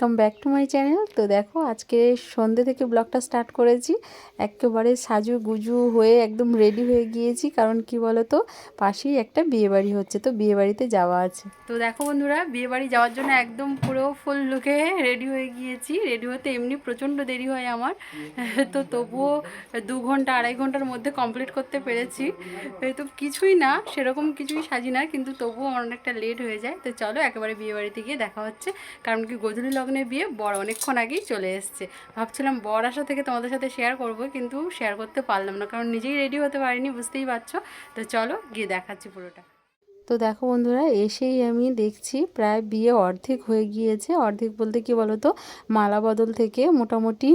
Welcome back to my channel তো দেখো, আজকে সন্ধ্যে থেকে ব্লগটা স্টার্ট করেছি। একেবারে সাজু গুজু হয়ে একদম রেডি হয়ে গিয়েছি, কারণ কি বলো তো পাশেই একটা বিয়েবাড়ি হচ্ছে, তো বিয়েবাড়িতে যাওয়া আছে। তো দেখো বন্ধুরা বিয়েবাড়ি যাওয়ার জন্য একদম পুরো ফুল লুকে রেডি হয়ে গিয়েছি। রেডি হতে এমনি প্রচণ্ড দেরি হয় আমার। তো তবুও দু ঘণ্টা, আড়াই ঘণ্টার মধ্যে কমপ্লিট করতে পেরেছি। তো কিছুই না, সেরকম কিছুই সাজি না, কিন্তু তবুও আমার অনেকটা লেট হয়ে যায়। তো চলো, একেবারে বিয়ে বাড়িতে গিয়ে দেখা হচ্ছে। কারণ কি, গধূলি লগ্নে বিয়ে বর অনেকক্ষণ আগেই চলে এসছে। ভাবছিলাম বর আসা থেকে তোমাদের সাথে শেয়ার করব, কিন্তু শেয়ার করতে পারলাম না, কারণ নিজেই রেডি হতে পারিনি, বুঝতেই পারছ? তো চলো গিয়ে দেখাচ্ছি পুরোটা। তো দেখো বন্ধুরা, এসেই আমি দেখছি প্রায় বিয়ে অর্ধেক হয়ে গিয়েছে। অর্ধেক বলতে কি বলো তো মালা বদল থেকে মোটামুটি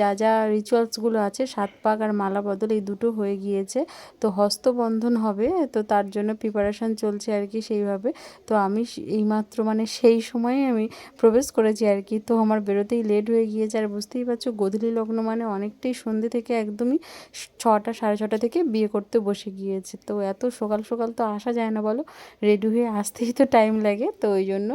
যা যা রিচুয়ালসগুলো আছে, সাত পাক আর মালা বদল, এই দুটো হয়ে গিয়েছে। তো হস্তবন্ধন হবে, তো তার জন্য প্রিপারেশান চলছে আর কি সেইভাবে। তো আমি এইমাত্র মানে সেই সময়ে আমি প্রবেশ করেছি আর কি। তো আমার বেরোতেই লেট হয়ে গিয়েছে আর বুঝতেই পারছ, গোধূলি লগ্ন মানে অনেকটাই সন্ধে থেকে একদমই ছটা সাড়ে ছটা থেকে বিয়ে করতে বসে গিয়েছে। তো এত সকাল সকাল তো আসা যায় না বলো। রেডি হয়ে আসতেই তো টাইম লাগে, তো ওই জন্য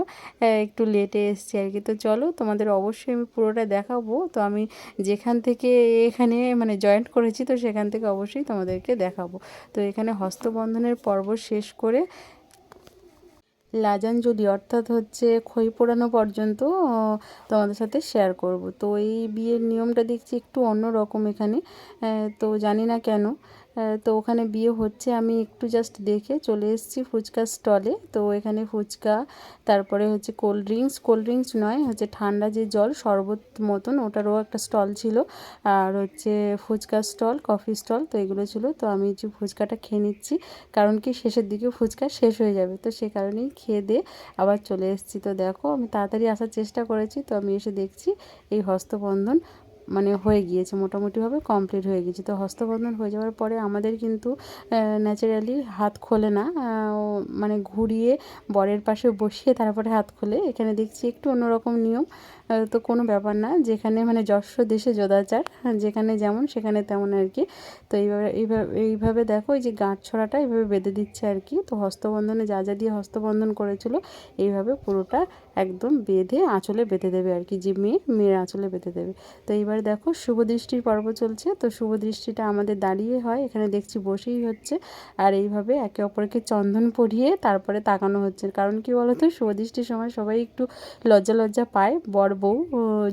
একটু লেটে এসছি আর কি। তো চলো, তোমাদের অবশ্যই আমি পুরোটা দেখাবো। তো আমি যেখান থেকে এখানে মানে জয়েন্ট করেছি, তো সেখান থেকে অবশ্যই তোমাদেরকে দেখাবো। তো এখানে হস্তবন্ধনের পর্ব শেষ করে লাজাঞ্জলি অর্থাৎ হচ্ছে খই পোড়ানো পর্যন্ত তোমাদের সাথে শেয়ার করব। তো এই বিয়ের নিয়মটা দেখছি একটু অন্য রকম এখানে তো জানি না কেন। তো ওখানে বিয়ে হচ্ছে, আমি একটু জাস্ট দেখে চলে এসেছি ফুচকা স্টলে তো এখানে ফুচকা, তারপরে হচ্ছে কোল্ড ড্রিঙ্কস কোল্ড ড্রিঙ্কস নয়, হচ্ছে ঠান্ডা যে জল, শরবত মতন, ওটারও একটা স্টল ছিল। আর হচ্ছে ফুচকা স্টল কফি স্টল তো এগুলো ছিল। তো আমি যে ফুচকাটা খেয়ে নিচ্ছি, কারণ কি শেষের দিকে ফুচকা শেষ হয়ে যাবে। তো সে কারণেই খেয়ে দিয়ে আবার চলে এসেছি। তো দেখো, আমি তাড়াতাড়ি আসার চেষ্টা করেছি। তো আমি এসে দেখছি, এই হস্তবন্ধন মানে হয়ে গিয়েছে, মোটামুটিভাবে কমপ্লিট হয়ে গিয়েছে। তো হস্তবন্ধন হয়ে যাওয়ার পরে আমাদের কিন্তু ন্যাচারালি হাত খোলে না। মানে ঘুরিয়ে বরের পাশে বসিয়ে তারপরে হাত খোলে। এখানে দেখছি একটু অন্যরকম নিয়ম। তো কোনো ব্যাপার না। যেখানে মানে যশস্ব দেশে যদাচার হ্যাঁ, যেখানে যেমন সেখানে তেমন আর কি। তো এইভাবে এইভাবে এইভাবে দেখো এই যে গাঁট ছড়াটা এইভাবে বেঁধে দিচ্ছে আর কি। তো হস্তবন্ধনে যা যা দিয়ে হস্তবন্ধন করেছিল এইভাবে পুরোটা একদম বেঁধে আঁচলে বেঁধে দেবে আর কি। যে মেয়ে মেয়ের আঁচলে বেঁধে দেবে। তো এইবার দেখো শুভ দৃষ্টির পর্ব চলছে। তো শুভ দৃষ্টিটা আমাদের দাঁড়িয়ে হয়। এখানে দেখছি বসেই হচ্ছে। আর এইভাবে একে অপরকে চন্দন পরিয়ে তারপরে তাকানো হচ্ছে। কারণ কি বলতো? শুভ দৃষ্টির সময় সবাই একটু লজ্জা লজ্জা পায়। বর বউ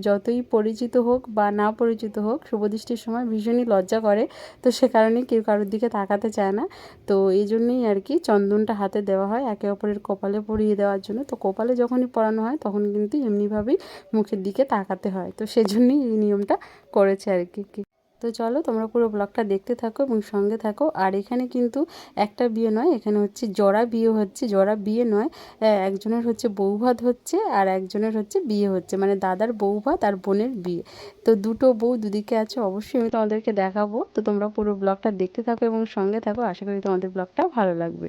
যতই পরিচিত হোক বা না পরিচিত হোক শুভদৃষ্টির সময় ভীষণই লজ্জা করে। তো সে কারণে কেউ কারোর দিকে তাকাতে চায় না। তো এই জন্যই আর কি চন্দনটা হাতে দেওয়া হয় একে অপরের কপালে পরিয়ে দেওয়ার জন্য। তো কপালে যখনই পরানো হয়, তখন কিন্তু এমনিভাবেই মুখের দিকে তাকাতে হয়। তো সেজন্যই এই নিয়মটা করেছে আর কি কি। তো চলো তোমরা পুরো ব্লগটা দেখতে থাকো এবং সঙ্গে থাকো। আর এখানে কিন্তু একটা বিয়ে নয়, এখানে হচ্ছে জরা বিয়ে হচ্ছে। জরা বিয়ে নয় একজনের হচ্ছে বৌভাত হচ্ছে আর একজনের হচ্ছে বিয়ে হচ্ছে। মানে দাদার বৌভাত আর বোনের বিয়ে। তো দুটো বউ দুদিকে আছে, অবশ্যই আমি তোমাদেরকে দেখাবো। তো তোমরা পুরো ব্লগটা দেখতে থাকো এবং সঙ্গে থাকো। আশা করি তোমাদের ব্লগটা ভালো লাগবে।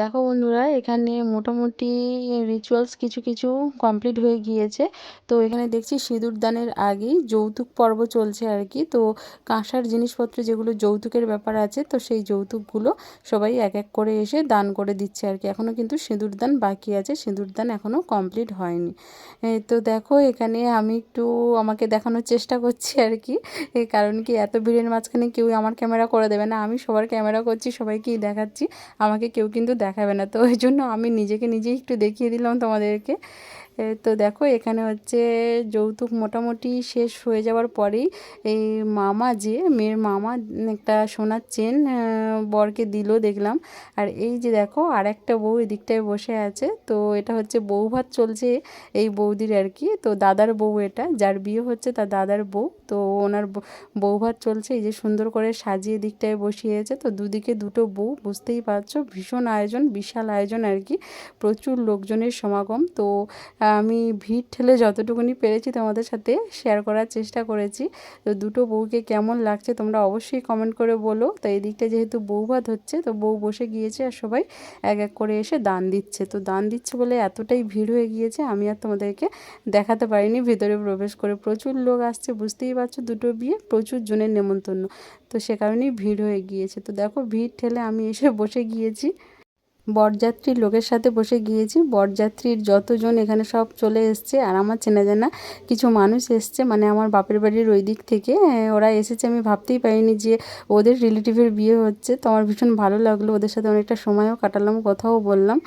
দেখো বন্ধুরা, এখানে মোটামুটি রিচুয়ালস কিছু কিছু কমপ্লিট হয়ে গিয়েছে। তো এখানে দেখছি সিঁদুর দানের আগেই যৌতুক পর্ব চলছে আর কি। তো কাঁসার জিনিসপত্র যেগুলো যৌতুকের ব্যাপার আছে, তো সেই যৌতুকগুলো সবাই এক এক করে এসে দান করে দিচ্ছে আর কি। এখনও কিন্তু সিঁদুর দান বাকি আছে, সিঁদুর দান এখনও কমপ্লিট হয়নি। তো দেখো এখানে আমি একটু আমাকে দেখানোর চেষ্টা করছি আর কি। কারণ কি এত ভিড়ের মাঝখানে কেউ আমার ক্যামেরা করে দেবে না, আমি সবার ক্যামেরা করছি, সবাইকেই দেখাচ্ছি। আমাকে কেউ কিন্তু দেখাবে না। তো ওই জন্য আমি নিজেকে নিজেই একটু দেখিয়ে দিলাম তোমাদেরকে। তো দেখো, এখানে হচ্ছে যৌতুক মোটামুটি শেষ হয়ে যাওয়ার পরেই এই মামা যে, মেয়ের মামা একটা সোনার চেন বরকে দিল দেখলাম। আর এই যে দেখো আর একটা বউ এদিকটায় বসে আছে। তো এটা হচ্ছে বউ ভাত চলছে এই বৌদির আর কি। তো দাদার বউ এটা, যার বিয়ে হচ্ছে তার দাদার বউ। তো ওনার বউ ভাত চলছে, এই যে সুন্দর করে সাজিয়ে দিকটায় বসিয়েছে। তো দুদিকে দুটো বউ, বুঝতেই পারছ, ভীষণ আয়োজন, বিশাল আয়োজন আর কি। প্রচুর লোকজনের সমাগম। তো আমি ভিড় ঠেলে যতটুকুনি পেরেছি তোমাদের সাথে শেয়ার করার চেষ্টা করেছি। তো দুটো বউকে কেমন লাগছে তোমরা অবশ্যই কমেন্ট করে বলো। তো এই দিকটা যেহেতু বউ ভাত হচ্ছে, তো বউ বসে গিয়েছে আর সবাই এক এক করে এসে দান দিচ্ছে। তো দান দিচ্ছে বলে এতটাই ভিড় হয়ে গিয়েছে, আমি আর তোমাদেরকে দেখাতে পারিনি, ভেতরে প্রবেশ করে প্রচুর লোক আসছে, বুঝতেই পারছ দুটো বিয়ে, প্রচুর জনের নেমন্তন্ন। তো সে কারণেই ভিড় হয়ে গিয়েছে। তো দেখো ভিড় ঠেলে আমি এসে বসে গিয়েছি। বরযাত্রীর লোকের সাথে বসে গিয়েছি। বরযাত্রীর যতজন এখানে সব চলে এসছে আর আমার চেনা জানা কিছু মানুষ এসছে। মানে আমার বাপের বাড়ির ওই দিক থেকে। আহ, ওরা এসেছে আমি ভাবতেই পারিনি যে ওদের রিলেটিভের বিয়ে হচ্ছে। তো আমার ভীষণ ভালো লাগল। ওদের সাথে অনেকটা সময়ও কাটালাম কথাও বললাম।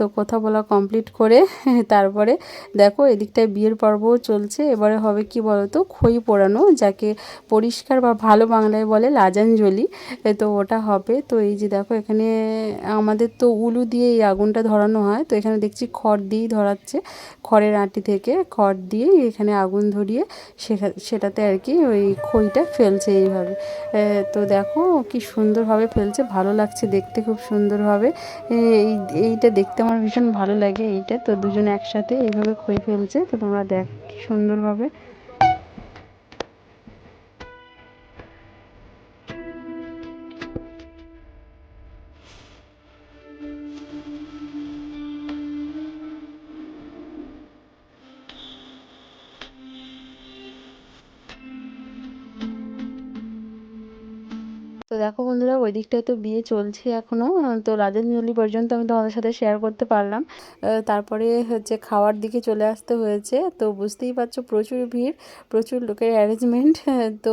তো কথা বলা কমপ্লিট করে তারপরে দেখো এদিকটায় বিয়ের পর্বও চলছে। এবারে হবে কি বলতো? খই পোড়ানো, যাকে পরিষ্কার বা ভালো বাংলায় বলে লাজাঞ্জলি। তো ওটা হবে। তো এই যে দেখো এখানে আমাদের তো উলু দিয়ে এই আগুনটা ধরানো হয়। তো এখানে দেখছি খড় দিয়েই ধরাচ্ছে, খড়ের আঁটি থেকে খড় দিয়ে এখানে আগুন ধরিয়ে সেটাতে আর কি ওই খইটা ফেলছে এইভাবে। তো দেখো কি সুন্দরভাবে ফেলছে, ভালো লাগছে দেখতে, খুব সুন্দরভাবে। এই, এইটা দেখতে আমার ভীষণ ভালো লাগে এইটা। তো দুজন একসাথে এইভাবে খই ফেলছে। তো তোমরা দেখ কি সুন্দরভাবে ওই দিকটায় তো বিয়ে চলছে এখনও তো রাজেঞ্জলি পর্যন্ত আমি তোমাদের সাথে শেয়ার করতে পারলাম। তারপরে হচ্ছে খাওয়ার দিকে চলে আসতে হয়েছে। তো বুঝতেই পারছ প্রচুর ভিড়, প্রচুর লোকের অ্যারেঞ্জমেন্ট তো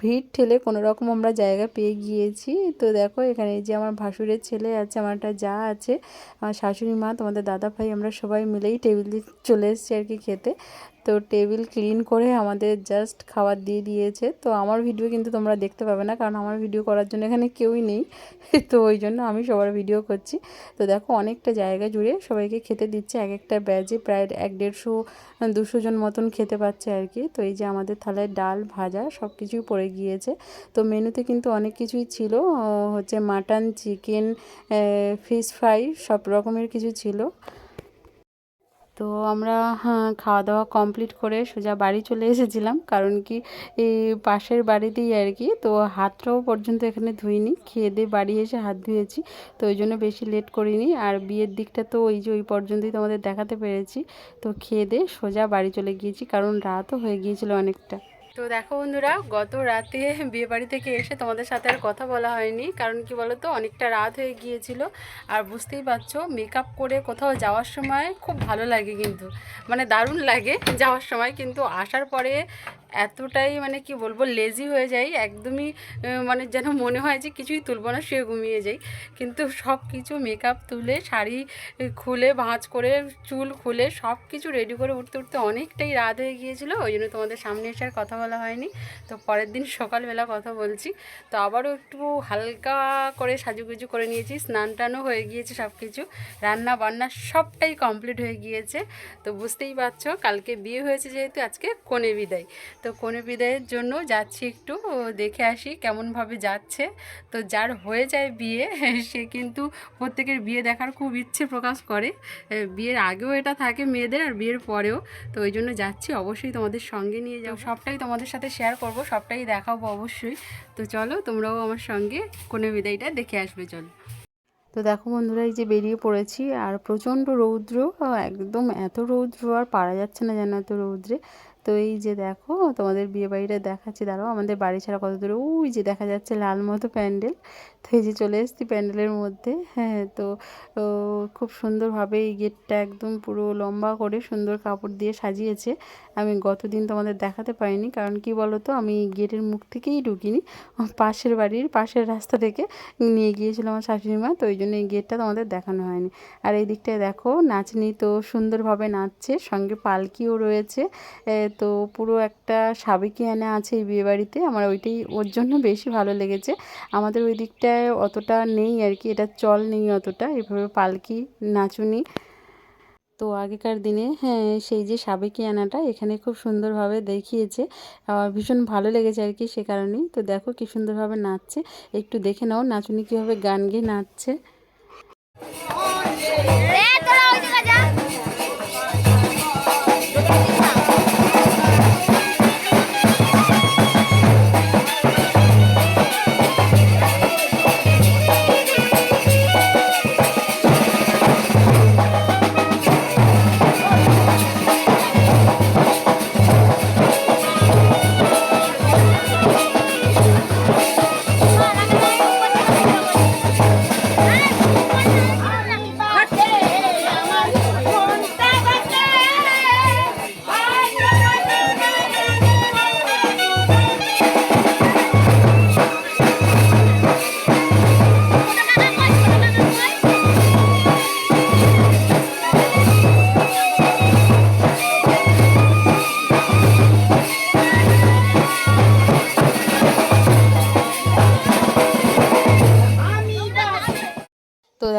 ভিড় ঠেলে কোনো রকম আমরা জায়গা পেয়ে গিয়েছি। তো দেখো এখানে যে আমার ভাসুরের ছেলে আছে, আমার একটা যা আছে, আমার শাশুড়ি মা, তোমাদের দাদা ভাই, আমরা সবাই মিলেই টেবিলে চলে এসেছি আর কি খেতে। তো টেবিল ক্লিন করে আমাদের জাস্ট খাবার দিয়ে দিয়েছে। তো আমার ভিডিও কিন্তু তোমরা দেখতে পাবে না, কারণ আমার ভিডিও করার জন্য এখানে কেউই নেই। তো ওই জন্য আমি সবার ভিডিও করছি। তো দেখো অনেকটা জায়গা জুড়ে সবাইকে খেতে দিচ্ছে। এক একটা ব্যাচে প্রায় এক দেড়শো, দুশো জন মতন খেতে পাচ্ছে আর কি। তো এই যে আমাদের থালায় ডাল, ভাজা সব কিছুই পড়ে গিয়েছে। তো মেনুতে কিন্তু অনেক কিছুই ছিল। হচ্ছে মাটন, চিকেন ফিশ ফ্রাই সব রকমের কিছু ছিল। তো আমরা হ্যাঁ খাওয়া দাওয়া কমপ্লিট করে সোজা বাড়ি চলে এসেছিলাম। কারণ কি, এই পাশের বাড়িতেই আর কি, তো হাতটাও পর্যন্ত এখানে ধুইনি। খেয়ে দিয়ে বাড়ি এসে হাত ধুয়েছি, তো ওই জন্য বেশি লেট করিনি। আর বিয়ের দিকটা তো ওই যে ওই পর্যন্তই তোমাদের দেখাতে পেরেছি। তো খেয়ে দিয়ে সোজা বাড়ি চলে গিয়েছি, কারণ রাতও হয়ে গিয়েছিল অনেকটা। তো দেখো বন্ধুরা, গত রাতে বিয়ে বাড়ি থেকে এসে তোমাদের সাথে আর কথা বলা হয়নি, কারণ কি বলো তো অনেকটা রাত হয়ে গিয়েছিল। আর বুঝতেই পারছ মেকআপ করে কোথাও যাওয়ার সময় খুব ভালো লাগে কিন্তু মানে দারুণ লাগে যাওয়ার সময়। কিন্তু আসার পরে এতটাই মানে কি বলব লেজি হয়ে যাই, একদমই মানে যেন মনে হয় যে কিছুই তুলবো না, শুয়ে ঘুমিয়ে যাই। কিন্তু সব কিছু মেকআপ তুলে, শাড়ি খুলে, ভাঁজ করে, চুল খুলে সব কিছু রেডি করে উঠতে উঠতে অনেকটাই রাত হয়ে গিয়েছিল। ওই জন্য তোমাদের সামনে এসে কথা বলা হয়নি। তো পরের দিন সকালবেলা কথা বলছি। তো আবারও একটু হালকা করে সাজুগুজু করে নিয়েছি। স্নান টানও হয়ে গিয়েছে সব কিছু রান্না বান্না সবটাই কমপ্লিট হয়ে গিয়েছে। তো বুঝতেই পারছ, কালকে বিয়ে হয়েছে যেহেতু, আজকে কনে বিদায়। তো কনে বিদায়ের জন্য যাচ্ছি একটু দেখে আসি কেমনভাবে যাচ্ছে। তো যার হয়ে যায় বিয়ে, সে কিন্তু প্রত্যেকের বিয়ে দেখার খুব ইচ্ছে প্রকাশ করে। বিয়ের আগেও এটা থাকে মেয়েদের আর বিয়ের পরেও। তো ওই জন্য যাচ্ছি, অবশ্যই তোমাদের সঙ্গে নিয়ে যাও সবটাই তোমাদের সাথে শেয়ার করব, সবটাই দেখাবো অবশ্যই। তো চলো, তোমরাও আমার সঙ্গে কোনো বিদায়টা দেখে আসবে, চলো। তো দেখো বন্ধুরা, এই যে বেরিয়ে পড়েছি, আর প্রচণ্ড রৌদ্র একদম এত রৌদ্র, আর পারা যাচ্ছে না যেন এত রৌদ্রে। তো এই যে দেখো, তোমাদের বিয়ে বাড়িটা দেখাচ্ছি। দাঁড়াও, আমাদের বাড়ি ছাড়া কত দূরে? ওই যে দেখা যাচ্ছে লাল মতো প্যান্ডেল। তো এই যে চলে এসেছি প্যান্ডেলের মধ্যে। হ্যাঁ তো খুব সুন্দরভাবে এই গেটটা একদম পুরো লম্বা করে সুন্দর কাপড় দিয়ে সাজিয়েছে। আমি গতদিন তোমাদের দেখাতে পারিনি, কারণ কি বলো তো আমি গেটের মুখ থেকেই ঢুকিনি। পাশের বাড়ির পাশের রাস্তা থেকে নিয়ে গিয়েছিল আমার শাশুড়ি মা তো ওই জন্য এই গেটটা তোমাদের দেখানো হয়নি। আর এই দিকটায় দেখো, নাচনি তো সুন্দরভাবে নাচছে, সঙ্গে পালকিও রয়েছে। তো পুরো একটা সাবেকি সাবেকিয়ানা আছে এই বিয়েবাড়িতে। আমার ওইটাই ওর জন্য বেশি ভালো লেগেছে। আমাদের ওই দিকটায় অতটা নেই আর কি, এটা চল নেই অতটা। এভাবে পালকি, নাচুনি। তো আগেকার দিনে হ্যাঁ সেই যে সাবেকিয়ানাটা এখানে খুব সুন্দরভাবে দেখিয়েছে। ভীষণ ভালো লেগেছে আর কি সে কারণেই। তো দেখো কি সুন্দরভাবে নাচছে। একটু দেখে নাও নাচুনি কীভাবে গান গেয়ে নাচছে।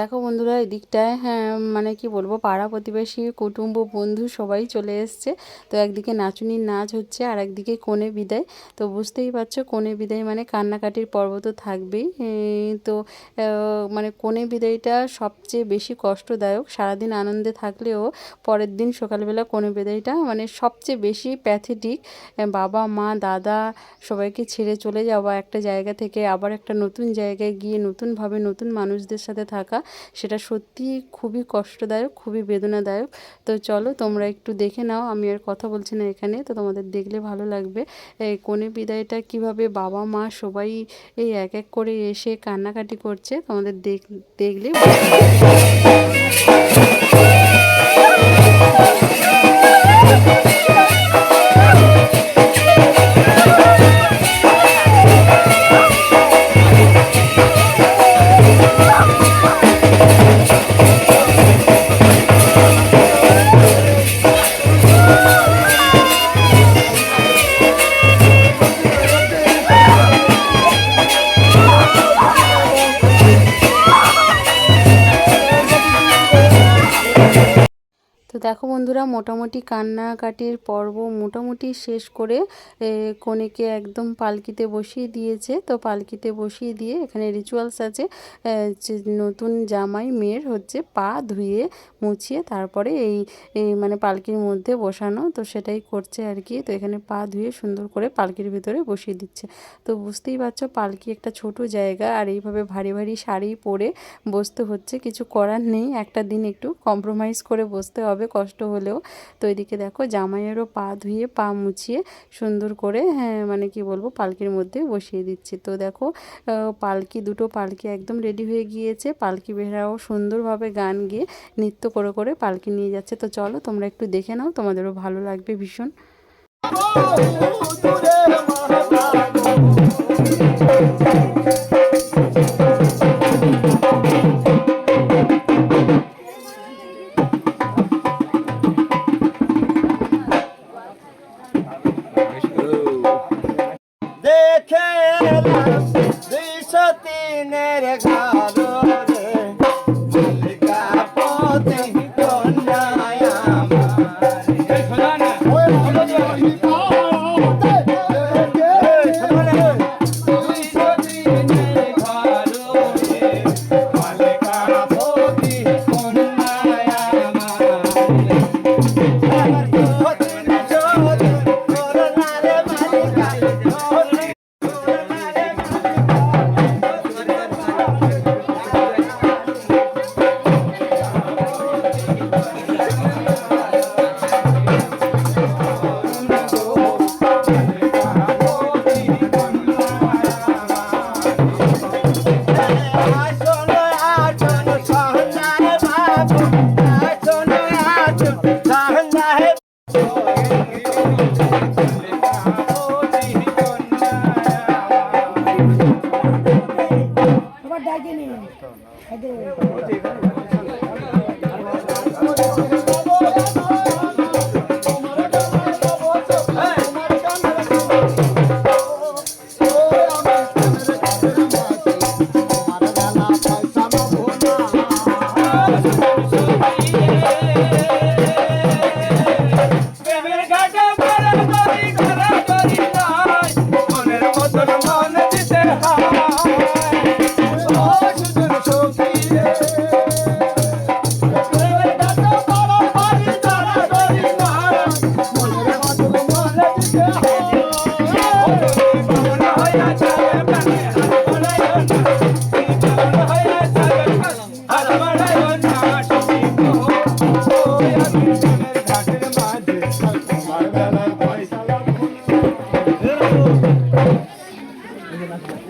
দেখো বন্ধুরা এই দিকটায় হ্যাঁ মানে কি বলব, পাড়া প্রতিবেশী, কুটুম্ব, বন্ধু সবাই চলে এসছে। তো একদিকে নাচুনির নাচ হচ্ছে, আর একদিকে কনে বিদায়। তো বুঝতেই পারছ, কনে বিদায় মানে কান্নাকাটির পর্ব তো থাকবেই। তো মানে কনে বিদায়টা সবচেয়ে বেশি কষ্টদায়ক। সারাদিন আনন্দে থাকলেও পরের দিন সকালবেলা কনে বিদায়টা মানে সবচেয়ে বেশি প্যাথেটিক বাবা, মা, দাদা সবাইকে ছেড়ে চলে যাওয়া একটা জায়গা থেকে আবার একটা নতুন জায়গায় গিয়ে নতুনভাবে নতুন মানুষদের সাথে থাকা। সেটা সত্যি খুবই কষ্টদায়ক, খুবই বেদনাদায়ক। তো চলো তোমরা একটু দেখে নাও, আমি আর কথা বলছি না এখানে। তো তোমাদের দেখলে ভালো লাগবে। কনে বিদায়টা কীভাবে বাবা, মা সবাই এই এক এক করে এসে কান্নাকাটি করছে, তোমাদের দেখ, দেখলে মোটামুটি কান্নাকাটির পর্ব মোটামুটি শেষ করে কনেকে একদম পালকিতে বসিয়ে দিয়েছে। তো পালকিতে বসিয়ে দিয়ে এখানে রিচুয়ালস আছে। নতুন জামাই মেয়ের হচ্ছে পা ধুয়ে মুছিয়ে তারপরে এই মানে পালকির মধ্যে বসানো, তো সেটাই করছে আর কি। তো এখানে পা ধুয়ে সুন্দর করে পালকির ভিতরে বসিয়ে দিচ্ছে। তো বুঝতেই পারছ, পালকি একটা ছোট জায়গা আর এইভাবে ভারী ভারী শাড়ি পরে বসতে হচ্ছে, কিছু করার নেই। একটা দিন একটু কম্প্রোমাইজ করে বসতে হবে, কষ্ট হলেও। তো এদিকে দেখো, জামাইয়েরও পা ধুয়ে, পা মুছিয়ে সুন্দর করে হ্যাঁ মানে কি বলব, পালকির মধ্যে বসিয়ে দিচ্ছি। তো দেখো পালকি, দুটো পালকি একদম রেডি হয়ে গিয়েছে। পালকি বেহরাও সুন্দরভাবে গান গেয়ে নৃত্য করে করে পালকি নিয়ে যাচ্ছে। তো চলো তোমরা একটু দেখে নাও, তোমাদেরও ভালো লাগবে ভীষণ।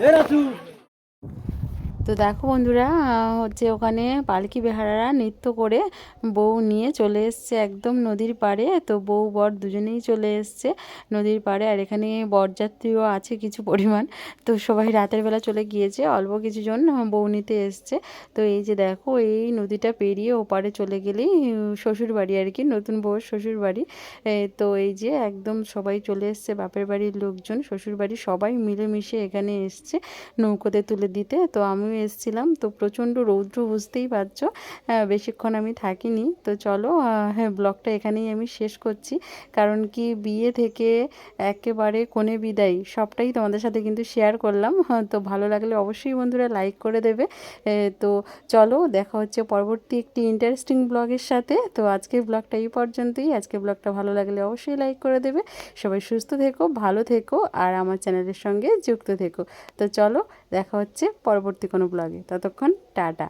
Era tu! তো দেখো বন্ধুরা হচ্ছে ওখানে পালকি বেহারারা নৃত্য করে বউ নিয়ে চলে এসছে একদম নদীর পাড়ে। তো বউ, বর দুজনেই চলে এসছে নদীর পাড়ে। আর এখানে বরযাত্রীও আছে কিছু পরিমাণ। তো সবাই রাতের বেলা চলে গিয়েছে, অল্প কিছুজন বউ নিতে এসছে। তো এই যে দেখো, এই নদীটা পেরিয়ে ওপারে চলে গেলেই শ্বশুর বাড়ি আর কি, নতুন বউর শ্বশুর বাড়ি তো এই যে একদম সবাই চলে এসছে, বাপের বাড়ির লোকজন শ্বশুর বাড়ি সবাই মিলেমিশে এখানে এসছে নৌকোতে তুলে দিতে। তো আমিও এসেছিলাম। তো প্রচণ্ড রৌদ্র বুঝতেই পারছ বেশিক্ষণ আমি থাকিনি। তো চলো হ্যাঁ ব্লগটা এখানেই আমি শেষ করছি। কারণ কি বিয়ে থেকে একেবারে কোণে বিদায় সবটাই তোমাদের সাথে কিন্তু শেয়ার করলাম। হ্যাঁ, তো ভালো লাগলে অবশ্যই বন্ধুরা লাইক করে দেবে। তো চলো দেখা হচ্ছে পরবর্তী একটি ইন্টারেস্টিং ব্লগের সাথে। তো আজকের ব্লগটা এই পর্যন্তই। আজকের ব্লগটা ভালো লাগলে অবশ্যই লাইক করে দেবে। সবাই সুস্থ থেকো ভালো থেকো আর আমার চ্যানেলের সঙ্গে যুক্ত থেকো। তো চলো দেখা হচ্ছে পরবর্তী কোনো ব্লগে ততক্ষণ টাটা।